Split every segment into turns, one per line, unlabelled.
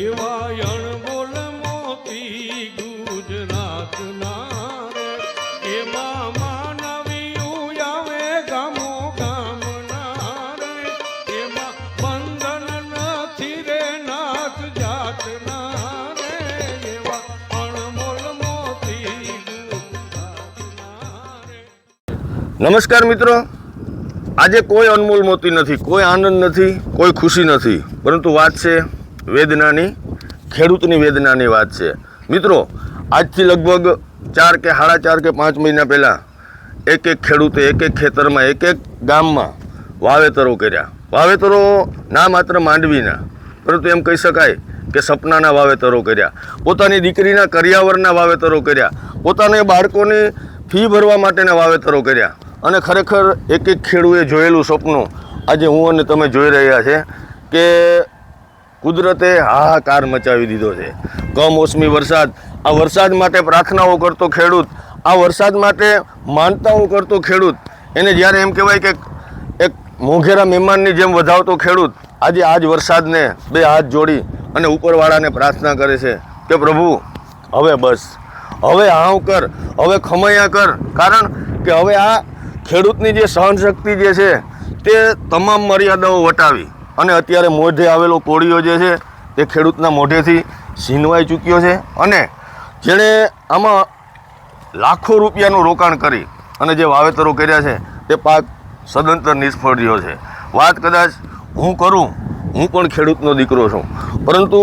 એવા બોલ મોતી ગુજરાતના એમાં માનવીયું આવે ગામો ગામના એમાં બંધન નથી રે નાથ જાતના
નમસ્કાર મિત્રો. આજે કોઈ અનમોલ મોતી નથી, કોઈ આનંદ નથી, કોઈ ખુશી નથી. પરંતુ વાત છે વેદનાની, ખેડૂતની વેદનાની વાત છે. મિત્રો, આજથી લગભગ ચાર કે સાડા ચાર કે પાંચ મહિના પહેલાં એક એક ખેડૂતે એક એક ખેતરમાં, એક એક ગામમાં વાવેતરો કર્યા. વાવેતરો ના માત્ર માંડવીના, પરંતુ એમ કહી શકાય કે સપનાના વાવેતરો કર્યા. પોતાની દીકરીના કરિયાવરના વાવેતરો કર્યા. પોતાને બાળકોની ફી ભરવા માટેના વાવેતરો કર્યા. અને ખરેખર એક એક ખેડૂએ જોયેલું સપનું, આજે હું અને તમે જોઈ રહ્યા છે કે કુદરતે હાહાકાર મચાવી દીધો છે. કમોસમી વરસાદ, આ વરસાદ માટે પ્રાર્થનાઓ કરતો ખેડૂત, આ વરસાદ માટે માનતાઓ કરતો ખેડૂત, એને જ્યારે એમ કહેવાય કે એક મોઘેરા મહેમાનની જેમ વધાવતો ખેડૂત, આજે આ જ વરસાદને બે હાથ જોડી અને ઉપરવાળાને પ્રાર્થના કરે છે કે પ્રભુ, હવે બસ, હવે હાવ કર, હવે ખમૈયા કર, કારણ કે હવે આ ખેડૂતની જે સહનશક્તિ જે છે તે તમામ મર્યાદાઓ વટાવી અને અત્યારે મોઢે આવેલો કોળીઓ જે છે, તે ખેડૂતના મોઢેથી સીનવાઈ ચૂક્યો છે અને જેણે આમાં લાખો રૂપિયાનું રોકાણ કરી અને જે વાવેતરો કર્યા છે, તે પાક સદંતર નિષ્ફળ રહ્યો છે. વાત કદાચ હું કરું, હું પણ ખેડૂતનો દીકરો છું. પરંતુ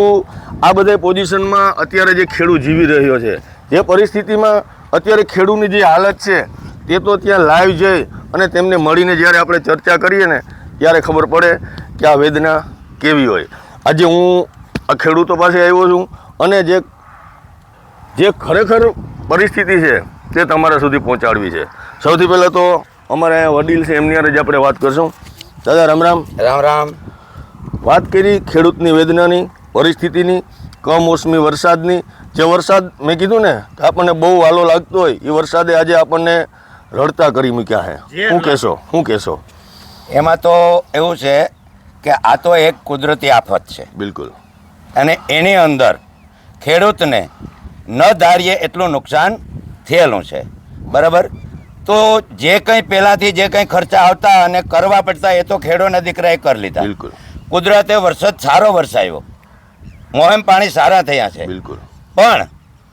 આ બધા પોઝિશનમાં અત્યારે જે ખેડૂત જીવી રહ્યો છે, જે પરિસ્થિતિમાં અત્યારે ખેડૂતની જે હાલત છે, તે તો ત્યાં લાઈવ જઈ અને તેમને મળીને જ્યારે આપણે ચર્ચા કરીએ ને, ત્યારે ખબર પડે કે આ વેદના કેવી હોય? આજે હું આ ખેડૂતો પાસે આવ્યો છું અને જે જે ખરેખર પરિસ્થિતિ છે તે તમારા સુધી પહોંચાડવી છે. સૌથી પહેલાં તો અમારે અહીંયા વડીલ છે એમની અરે જ આપણે વાત કરશું. દાદા રામ રામ.
રામ રામ.
વાત કરી ખેડૂતની વેદનાની પરિસ્થિતિની કમોસમી વરસાદની. જે વરસાદ મેં કીધું ને કે આપણને બહુ વાલો લાગતો હોય એ વરસાદે આજે આપણને રડતા કરી મૂક્યા છે. શું કહેશો? શું કહેશો?
એમાં તો એવું છે કે આ તો એક કુદરતી આફત છે.
બિલકુલ.
અને એની અંદર ખેડૂતને ન ધારીએ એટલું નુકસાન થયેલું છે. બરાબર? તો જે કંઈ પહેલાંથી જે કંઈ ખર્ચા આવતા અને કરવા પડતા એ તો ખેડૂતના દીકરાએ કરી લીધા.
બિલકુલ.
કુદરતે વરસાદ સારો વરસાયો મોહેમ પાણી સારા થયા છે.
બિલકુલ.
પણ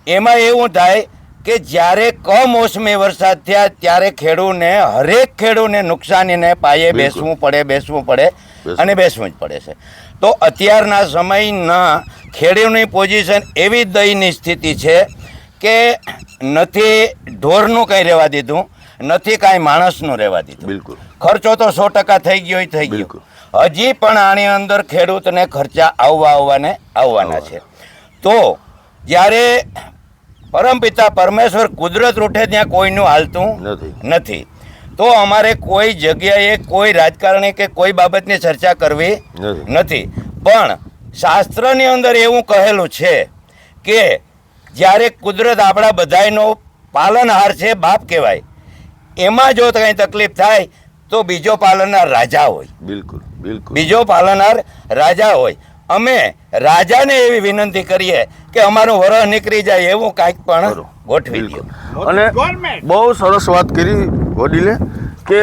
એમાં એવું થાય કે જ્યારે કમોસમી વરસાદ થયા ત્યારે ખેડૂને હરેક ખેડૂને નુકસાનીને પાયે બેસવું પડે બેસવું પડે. અને બેસવું જ પડે છે. તો અત્યારના સમયના ખેડૂતની પોઝિશન એવી દયની સ્થિતિ છે કે નથી ઢોરનું કંઈ રહેવા દીધું નથી કાંઈ માણસનું રહેવા દીધું.
બિલકુલ.
ખર્ચો તો સો ટકા થઈ ગયો થઈ. ગયો. હજી પણ આની અંદર ખેડૂતને ખર્ચા આવવા આવવાને આવવાના છે. તો જ્યારે પરમપિતા પરમેશ્વર કુદરત રૂઠે ત્યાં કોઈનું હાલતું
નથી.
તો અમારે કોઈ જગ્યાએ કોઈ રાજકારણી કે કોઈ બાબતની ચર્ચા કરવી
નથી.
પણ શાસ્ત્રની અંદર એવું કહેલું છે કે જ્યારે કુદરત આપણા બધાયનો પાલનહાર છે બાપ કહેવાય એમાં જો કંઈ તકલીફ થાય તો બીજો પાલનહાર રાજા હોય.
બિલકુલ બિલકુલ.
બીજો પાલનહાર રાજા હોય. અમે રાજાને એવી વિનંતી કરીએ કે અમારું વરહ નીકળી જાય એવું કાંઈક પણ ગોઠવી. દો.
અને બહુ સરસ વાત કરી વડીલે કે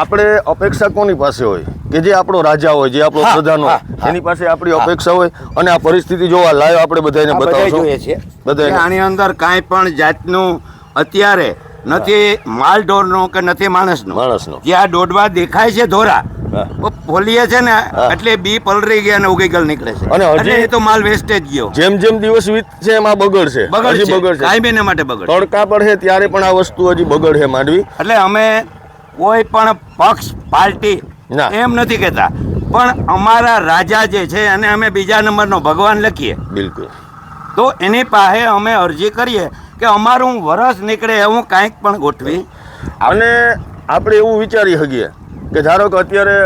આપણે અપેક્ષા કોની પાસે હોય કે જે આપણો રાજા હોય જે આપણો પ્રધાન હોય. એની પાસે આપણી અપેક્ષા હોય અને આ પરિસ્થિતિ જોવા લાયો આપણે બધાને
આ
બતાવશું
જોઈએ છે
બધાયને.
આની અંદર કાંઈ પણ જાતનું અત્યારે નથી માલ ઢોરનો કે નથી માણસનો
માણસનું.
જ્યાં દોડવા દેખાય છે ધોરા. ફોલીએ છે ને એટલે બી પલરી ગયા અને ઉગી ગલ નીકળે છે.
અને હજી-
તો માલ વેસ્ટેજ ગયો.
જેમ જેમ દિવસ વીતશે એમાં બગડશે
બગડ
હજી
છે.
બગડશે
કાંઈ બેને માટે બગડ
તડકા પડે ત્યારે પણ આ વસ્તુ હજી બગડશે માંડવી.
એટલે અમે કોઈ પણ પક્ષ પાર્ટી એમ નથી કહેતા. પણ અમારા રાજા જે છે અને અમે બીજા નંબરનો ભગવાન લખીએ.
બિલકુલ.
તો એની પાસે અમે અરજી કરીએ કે અમારું વરસ નીકળે એવું કાંઈક પણ ગોઠવી.
અને આપણે એવું વિચારી શકીએ કે ધારો કે અત્યારે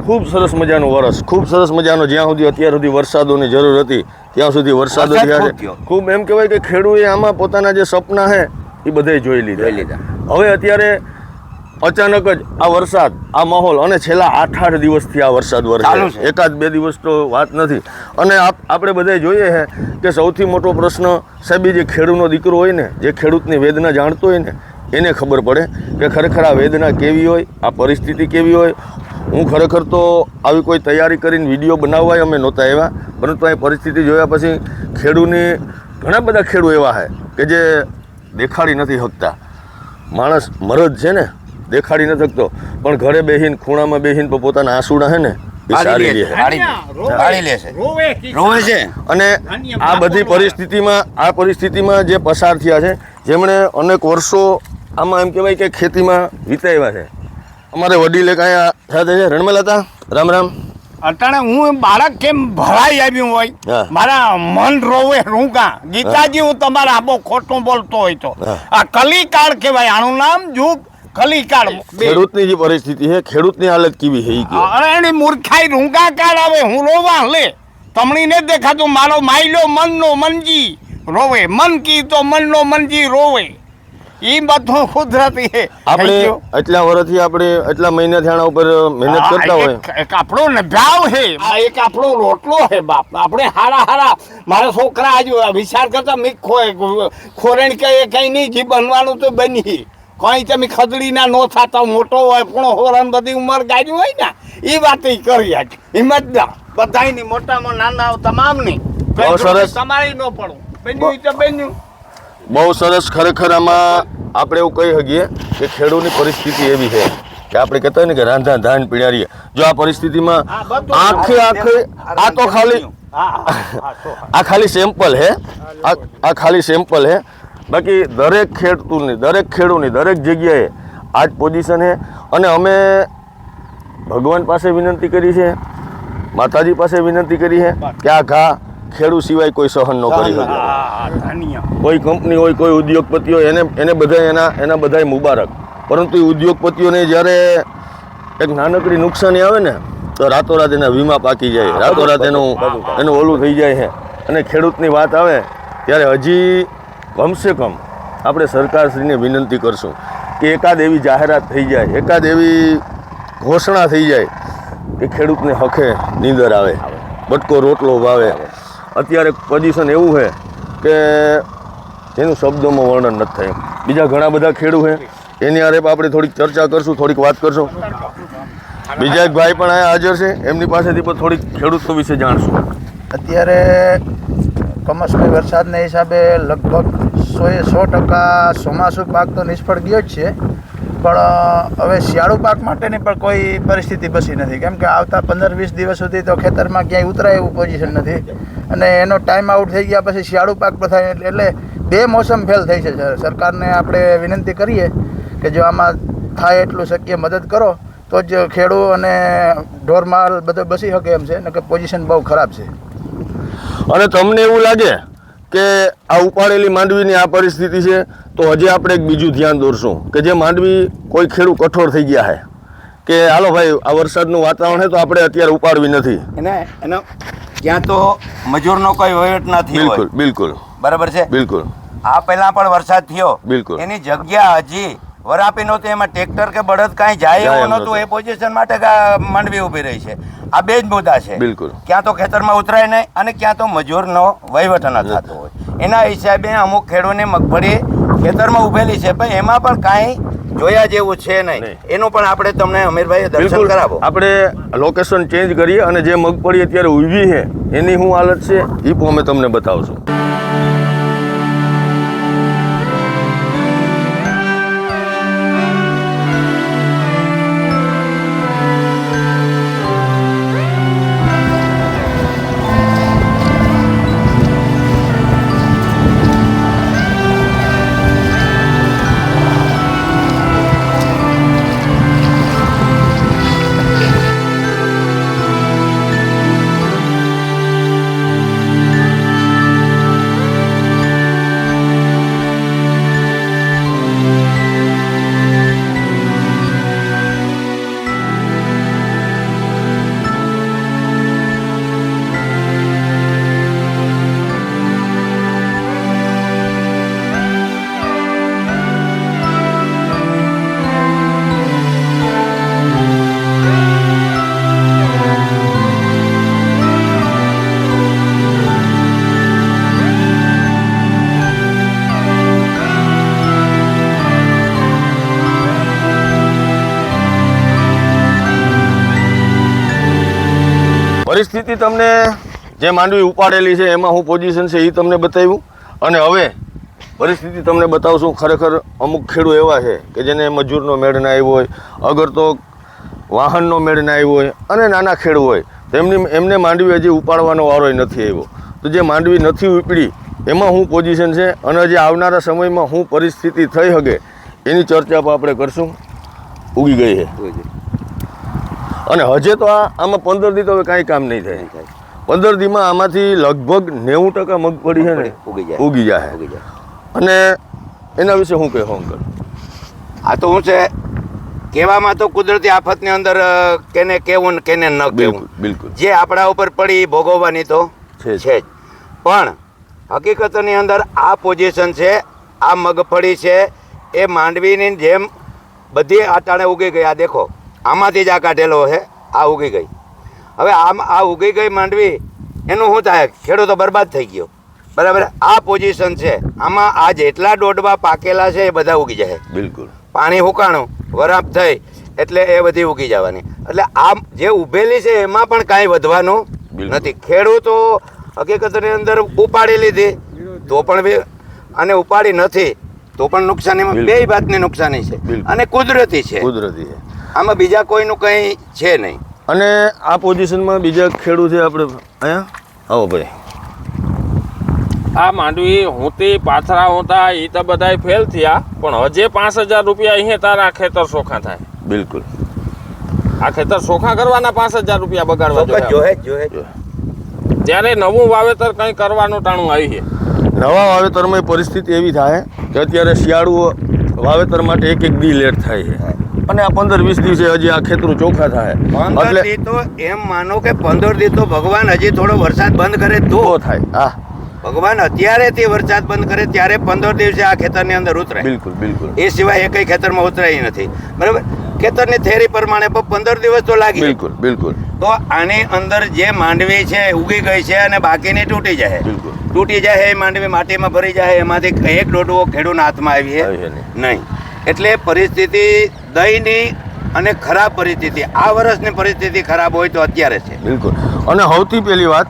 ખૂબ સરસ મજાનું વરસ ખૂબ સરસ મજાનો જ્યાં સુધી અત્યાર સુધી વરસાદોની જરૂર હતી ત્યાં સુધી વરસાદો થયા
ખૂબ
છે. ખૂબ એમ કહેવાય કે ખેડૂએ આમાં પોતાના જે સપના છે એ બધાય જોઈ લીધા
લીધા.
હવે અત્યારે અચાનક જ આ વરસાદ આ માહોલ અને છેલ્લા આઠ આઠ દિવસથી આ વરસાદ વરસે
છે.
એકાદ બે દિવસ તો વાત નથી અને આપ આપણે બધા જોઈએ છે કે સૌથી મોટો પ્રશ્ન સાહેબ જે ખેડૂતનો દીકરો હોય ને જે ખેડૂતની વેદના જાણતો હોય ને એને ખબર પડે કે ખરેખર આ વેદના કેવી હોય આ પરિસ્થિતિ કેવી હોય. હું ખરેખર તો આવી કોઈ તૈયારી કરીને વીડિયો બનાવવાય અમે નહોતા આવ્યા પરંતુ અહીં પરિસ્થિતિ જોયા પછી ખેડૂની ઘણા બધા ખેડૂ એવા છે કે જે દેખાડી નથી શકતા. માણસ મરદ છે ને દેખાડી નથી શકતો. પણ ઘરે બેહીને ખૂણામાં બેહીને પોતાના આંસુડા છે ને અને આ બધી પરિસ્થિતિમાં આ પરિસ્થિતિમાં જે પસાર થયા છે જેમણે અનેક વર્ષો આમાં એમ કહેવાય કે ખેતીમાં વિતાવ્યા છે. અમારે વડીલે કાંઈ સાથે છે? રણમેલ હતા રામ રામ.
અટાણે હું બાળક કેમ ભરાઈ આવ્યું હોય? મારા મન રોવે રૂંગા ગીતાજી હું તમારા આબો ખોટું બોલતો હોય તો. આ કલિકાળ કહેવાય આનું નામ જુગ કલિકાળ.
ખેડૂતની જે પરિસ્થિતિ છે ખેડૂતની હાલત કેવી
અરે એની મૂર્ખાઈ રૂંગા કાળ આવે હું રોવા લે. તમણી ને દેખાતું મારો માયલો મનનો મનજી રોવે. મન કી તો મનનો મનજી રોવે. ઈ બધું કુદરતી હે
આપણે એટલા વર્ષથી આપણે એટલા મહિનાથી આના ઉપર મહેનત કરતા હોય.
આપણો ને ભાવ હે આ એક આપણો રોટલો હે બાપ. આપણે હારા હારા. મારા છોકરા આજુ વિચાર કરતા મી ખોરેણ કે કઈ નહીં જી બનવાનું તો બની. કઈ તમે ખદડી ના નો થાતા મોટો હોય પણ હોરન બધી ઉંમર ગાડી હોય ને એ વાત કરી આજ. હિંમત ના બધાયની મોટામાં નાના તમામની.
બહુ સરસ.
તમારી નો પડો. બન્યું ઈ તો બન્યું.
બહુ સરસ ખરેખર આમાં આપણે એવું કહી શકીએ કે ખેડૂતની પરિસ્થિતિ એવી છે કે આપણે કહેતા હોય ને કે રાંધા ધાન પીણારીએ. જો આ પરિસ્થિતિમાં આખે આખે આ તો ખાલી. આ ખાલી સેમ્પલ હે. આ આ ખાલી સેમ્પલ હે. બાકી દરેક ખેડૂતની દરેક ખેડૂતની દરેક જગ્યાએ આ જ પોઝિશન હે. અને અમે ભગવાન પાસે વિનંતી કરી છે માતાજી પાસે વિનંતી કરી છે કે આ ઘા ખેડૂત સિવાય કોઈ સહન ન કરી શકે. કોઈ કંપની હોય કોઈ ઉદ્યોગપતિ હોય એને એને બધા એના એના બધાય મુબારક. પરંતુ એ ઉદ્યોગપતિઓને જ્યારે એક નાનકડી નુકસાની આવે ને તો રાતોરાત એના વીમા પાકી જાય. રાતોરાત એનું એનું ઓલું થઈ જાય છે. અને ખેડૂતની વાત આવે ત્યારે હજી કમસે કમ આપણે સરકારશ્રીને વિનંતી કરશું કે એકાદ એવી જાહેરાત થઈ જાય એકાદ એવી ઘોષણા થઈ જાય કે ખેડૂતને હખે નીંદર આવે બટકો રોટલો ભાવે. અત્યારે પોઝિશન એવું છે કે જેનું શબ્દોમાં વર્ણન નથી થાય. બીજા ઘણા બધા ખેડૂત છે. એની આરે આપણે થોડીક ચર્ચા કરશું, થોડીક વાત કરશું. બીજા એક ભાઈ પણ અહીંયા હાજર છે. એમની પાસેથી પણ થોડીક ખેડૂતો વિશે જાણશું.
અત્યારે કમોસમી વરસાદના હિસાબે લગભગ સોએ સો ટકા ચોમાસું પાક તો નિષ્ફળ ગયો જ છે. પણ હવે શિયાળુ પાક માટેની પણ કોઈ પરિસ્થિતિ બસી નથી. કેમ કે આવતા પંદર વીસ દિવસ સુધી તો ખેતરમાં ક્યાંય ઉતરાય એવું પોઝિશન નથી. અને એનો ટાઈમ આઉટ થઈ ગયા પછી શિયાળુ પાક પણ થાય એટલે- બે મોસમ ફેલ થઈ છે સર. સરકારને આપણે વિનંતી કરીએ કે જો આમાં થાય એટલું શક્ય મદદ કરો, તો જ ખેડૂ અને ઢોરમાલ બધો બસી શકે એમ છે. કે પોઝિશન બહુ ખરાબ છે.
અને તમને એવું લાગે કે આ ઉપાડેલી માંડવીની આ પરિસ્થિતિ છે તો હજી આપણે એક બીજું ધ્યાન દોરશું કે જે માંડવી કોઈ ખેડૂત કઠોર થઈ ગયા છે કે હાલો ભાઈ આ વરસાદનું વાતાવરણ છે તો આપણે અત્યારે ઉપાડવી નથી.
એને એનો ક્યાં તો મજૂરનો કોઈ વહીવટ નથી
બિલકુલ બિલકુલ.
બરાબર છે?
બિલકુલ.
આ પહેલા પણ વરસાદ થયો.
બિલકુલ.
એની જગ્યા હજી વરાપી નહોતું એમાં ટ્રેક્ટર કે બળદ કાંઈ જાય એવું નહોતું. એ પોઝિશન માટે માંડવી ઊભી રહી છે. આ બે જ મુદ્દા છે.
બિલકુલ.
ક્યાં તો ખેતરમાં ઉતરાય નહીં અને ક્યાં તો મજૂરનો વહીવટ. ન થતો હોય. એના હિસાબે અમુક ખેડૂતની મગફળી ખેતરમાં ઉભેલી છે પણ એમાં પણ કાંઈ જોયા જેવું છે નહીં.
નહીં.
એનું પણ આપણે તમને અમીરભાઈ દર્શન કરાવો.
આપણે લોકેશન ચેન્જ કરીએ અને જે મગફળી અત્યારે ઊભી છે એની શું હાલત છે એ પણ અમે તમને બતાવશું. પરિસ્થિતિ તમને જે માંડવી ઉપાડેલી છે, એમાં હું પોઝિશન છે એ તમને બતાવ્યું. અને હવે પરિસ્થિતિ તમને બતાવશું, ખરેખર અમુક ખેડૂ એવા છે કે જેને મજૂરનો મેળ ના આવ્યો હોય અગર તો વાહનનો મેળ ના આવ્યો હોય, અને નાના ખેડૂ હોય, તેમની એમને માંડવી હજી ઉપાડવાનો વારો નથી આવ્યો. તો જે માંડવી નથી ઉપડી, એમાં હું પોઝિશન છે, અને હજી આવનારા સમયમાં હું પરિસ્થિતિ થઈ શકે એની ચર્ચા પણ આપણે કરશું. ઉગી ગઈ છે અને હજે તો આ આમાં પંદર દી તો હવે કાંઈ કામ નહીં થાય. પંદર દીમાં આમાંથી લગભગ નેવું ટકા મગફળી છે ને
ઉગી જાય.
ઉગી જાય. અને એના વિશે હું કહેવું અંકલ
આ તો શું છે કહેવામાં તો કુદરતી આફતની અંદર કેને કેવું ને કેને ન કેવું
બિલકુલ
જે આપણા ઉપર પડી ભોગવવાની તો
છે જ.
પણ હકીકતની અંદર આ પોઝિશન છે આ મગફળી છે એ માંડવીની જેમ બધી આટાણે ઉગી ગયા દેખો. આમાંથી જ આ કાઢેલો છે આ ઉગી ગઈ. હવે આમ આ ઉગી ગઈ માંડવી એનું શું થાય? ખેડૂતો બરબાદ થઈ ગયો. બરાબર? આ પોઝિશન છે. આમાં આ જેટલા દોડવા પાકેલા છે એ બધા ઉગી જાય
બિલકુલ.
પાણી હુકાણું વરાપ થઈ એટલે એ બધી ઉગી જવાની. એટલે આ જે ઉભેલી છે એમાં પણ કાંઈ વધવાનું નથી. ખેડૂતો હકીકતની અંદર ઉપાડી લીધી તો પણ બી- અને ઉપાડી નથી તો પણ
બિલકુલ.
બે વાતની નુકસાની છે. અને કુદરતી છે.
કુદરતી છે.
આમાં બીજા કોઈનું કંઈ છે નહીં.
અને આ પોઝિશનમાં બીજા ખેડૂત છે આપણે અહીંયા? આવો ભાઈ.
આ માંડવી હુંતી પાથરા હોતા એ તો બધાય ફેલ થયા પણ હજે પાંચ હજાર રૂપિયા અહીંયા તારા ખેતર સોખા થાય.
બિલકુલ.
આ ખેતર સોખા કરવાના પાંચ હજાર રૂપિયા બગાડવા જોઈએ
જોહે જોહે જ.
ત્યારે નવું વાવેતર કંઈ કરવાનું ટાણું આવી છે.
નવા વાવેતરમાં પરિસ્થિતિ એવી થાય કે અત્યારે શિયાળુ વાવેતર માટે એક એક દી લેટ થાય છે. અને આ પંદર વીસ દિવસે હજી આ ખેતરું ચોખ્ખા થાય. એટલે
તો એમ માનો કે પંદર દિવસ તો ભગવાન હજી થોડો વરસાદ બંધ કરે તો.
થાય હા.
ભગવાન અત્યારે તે વરસાદ બંધ કરે ત્યારે પંદર દિવસે આ ખેતરની અંદર ઉતરાય
બિલકુલ બિલકુલ.
એ સિવાય એકય ખેતરમાં ઉતરાય નથી. બરાબર? ખેતરની થેરી પ્રમાણે પણ પંદર દિવસ તો લાગી
બિલકુલ બિલકુલ.
તો આની અંદર જે માંડવી છે ઉગી ગઈ છે અને બાકીની તૂટી જાય.
બિલકુલ.
તૂટી જાય એ માંડવી માટીમાં ભરી જાય એમાંથી એક દોઢવો ખેડૂતના હાથમાં આવી નહીં. એટલે પરિસ્થિતિ દયની અને ખરાબ પરિસ્થિતિ. આ વર્ષની પરિસ્થિતિ ખરાબ હોય તો અત્યારે છે.
બિલકુલ. અને સૌથી પહેલી વાત,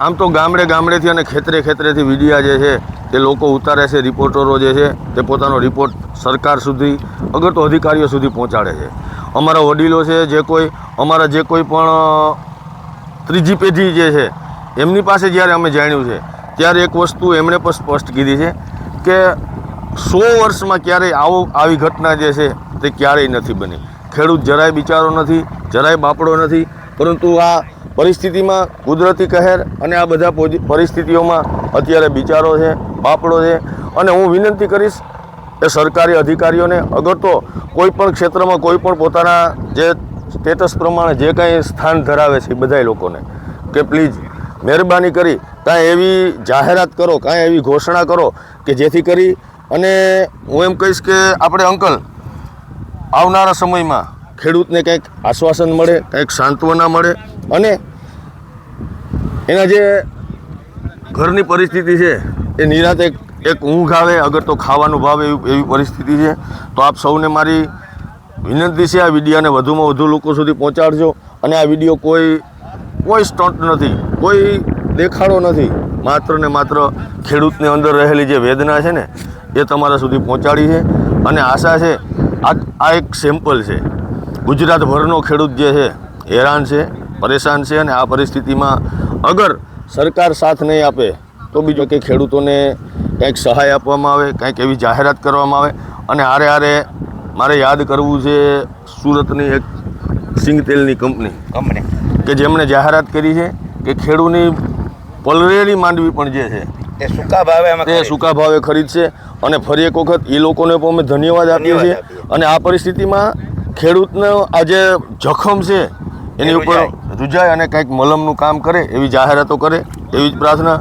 આમ તો ગામડે ગામડેથી અને ખેતરે ખેતરેથી વિડિયા જે છે, તે લોકો ઉતારે છે, રિપોર્ટરો જે છે, તે પોતાનો રિપોર્ટ સરકાર સુધી, અગર તો અધિકારીઓ સુધી પહોંચાડે છે. અમારા વડીલો છે, જે કોઈ, અમારા જે કોઈ પણ, ત્રીજી પેઢી જે છે, એમની પાસે જ્યારે અમે જાણ્યું છે, ત્યારે એક વસ્તુ એમણે પણ સ્પષ્ટ કીધી છે કે સો વર્ષમાં ક્યારેય આવો આવી ઘટના જે છે તે ક્યારેય નથી બની. ખેડૂત જરાય બિચારો નથી, જરાય બાપડો નથી, પરંતુ આ પરિસ્થિતિમાં કુદરતી કહેર અને આ બધા પરિસ્થિતિઓમાં અત્યારે બિચારો છે, બાપડો છે. અને હું વિનંતી કરીશ એ સરકારી અધિકારીઓને અગર તો કોઈ પણ ક્ષેત્રમાં કોઈ પણ પોતાના જે સ્ટેટસ પ્રમાણે જે કાંઈ સ્થાન ધરાવે છે એ બધાય લોકોને, કે પ્લીઝ મહેરબાની કરી કાંઈ એવી જાહેરાત કરો, કાંઈ એવી ઘોષણા કરો કે જેથી કરી અને હું એમ કહીશ કે આપણે અંકલ, આવનારા સમયમાં ખેડૂતને કંઈક આશ્વાસન મળે, કંઈક સાંત્વના મળે અને એના જે ઘરની પરિસ્થિતિ છે, એ નિરાતે એક ઊંઘ આવે, અગર તો ખાવાનું ભાવે એવી એવી પરિસ્થિતિ છે. તો આપ સૌને મારી વિનંતી છે આ વિડીયોને વધુમાં વધુ લોકો સુધી પહોંચાડજો અને આ વીડિયો કોઈ કોઈ સ્ટન્ટ નથી, કોઈ દેખાડો નથી. માત્ર ને માત્ર ખેડૂતની અંદર રહેલી જે વેદના છે ને એ તમારા સુધી પહોંચાડી છે. અને આશા છે આ આ એક સેમ્પલ છે. ગુજરાતભરનો ખેડૂત જે છે હેરાન છે પરેશાન છે અને આ પરિસ્થિતિમાં અગર સરકાર સાથ નહીં આપે તો બીજો કે ખેડૂતોને કંઈક સહાય આપવામાં આવે કંઈક એવી જાહેરાત કરવામાં આવે. અને હારે હારે મારે યાદ કરવું છે સુરતની એક સિંગ તેલની કંપની
કંપની.
કે જેમણે જાહેરાત કરી છે કે ખેડૂની પલરેલી માંડવી પણ જે છે
એ સૂકા ભાવે
તે સૂકા ભાવે ખરીદશે. અને ફરી એક વખત એ લોકોને પણ અમે ધન્યવાદ આપીએ છીએ. અને આ પરિસ્થિતિમાં ખેડૂતનો આ જે જખમ છે એની ઉપર. રૂજાય અને કંઈક મલમનું કામ કરે એવી જાહેરાતો કરે એવી જ પ્રાર્થના.